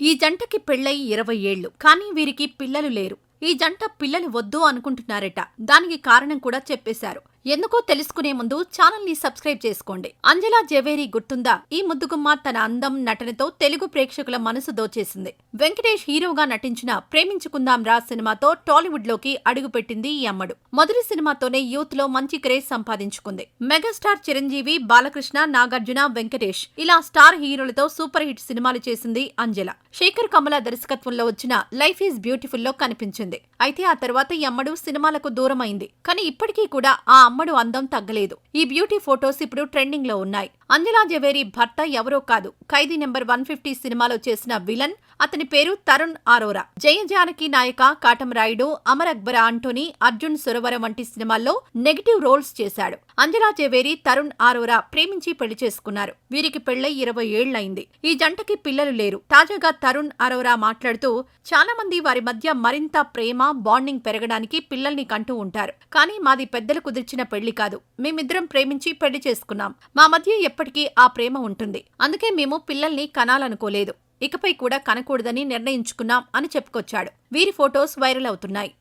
ఈ జంటకి పెళ్ళై ఇరవై ఏళ్ళు కానీ వీరికి పిల్లలు లేరు. ఈ జంట పిల్లలు వద్దు అనుకుంటున్నారట. దానికి కారణం కూడా చెప్పేశారు. ఎందుకో తెలుసుకునే ముందు ఛానల్ని సబ్స్క్రైబ్ చేసుకోండి. అంజలా జవేరి గుర్తుందా? ఈ ముద్దుగుమ్మ తన అందం నటనతో తెలుగు ప్రేక్షకుల మనసు దోచేసింది. వెంకటేష్ హీరోగా నటించిన ప్రేమించుకుందాం రా సినిమాతో టాలీవుడ్లోకి అడుగుపెట్టింది ఈ అమ్మడు. మొదటి సినిమాతోనే యూత్లో మంచి క్రేజ్ సంపాదించుకుంది. మెగాస్టార్ చిరంజీవి బాలకృష్ణ నాగార్జున వెంకటేష్ ఇలా స్టార్ హీరోలతో సూపర్ హిట్ సినిమాలు చేసింది అంజల. శేఖర్ కమల దర్శకత్వంలో వచ్చిన లైఫ్ ఈజ్ బ్యూటిఫుల్లో కనిపించింది. అయితే ఆ తర్వాత ఈ అమ్మడు సినిమాలకు దూరమైంది. కానీ ఇప్పటికీ కూడా ఆ కమ్మడు అందం తగ్గలేదు. ఈ బ్యూటీ ఫోటోస్ ఇప్పుడు ట్రెండింగ్లో ఉన్నాయి. అంజలా జవేరి భర్త ఎవరో కాదు. ఖైదీ నెంబర్ వన్ ఫిఫ్టీ సినిమాలో చేసిన విలన్. అతని పేరు తరుణ్ ఆరోరా జయ జానకి నాయక కాటం రాయుడు అమర్ అక్బర్ ఆంటోనీ అర్జున్ సురవరం వంటి సినిమాల్లో నెగిటివ్ రోల్స్ చేశాడు. అంజలా జవేరి తరుణ్ ఆరోరా ప్రేమించి పెళ్ళి చేసుకున్నారు. వీరికి పెళ్ళై ఇరవై ఏళ్ళైంది ఈ జంటకి పిల్లలు లేరు. తాజాగా తరుణ్ అరోరా మాట్లాడుతూ చాలా మంది వారి మధ్య మరింత ప్రేమ బాండింగ్ పెరగడానికి పిల్లల్ని కంటూ ఉంటారు. కానీ మాది పెద్దలు కుదిర్చిన పెళ్ళి కాదు. మేమిద్దరం ప్రేమించి పెళ్ళి చేసుకున్నాం. మా మధ్య ఎప్పటికీ ఆ ప్రేమ ఉంటుంది. అందుకే మేము పిల్లల్ని కనాలనుకోలేదు. ఇకపై కూడా కనకూడదని నిర్ణయించుకున్నాం అని చెప్పుకొచ్చాడు. వీరి ఫోటోస్ వైరల్ అవుతున్నాయి.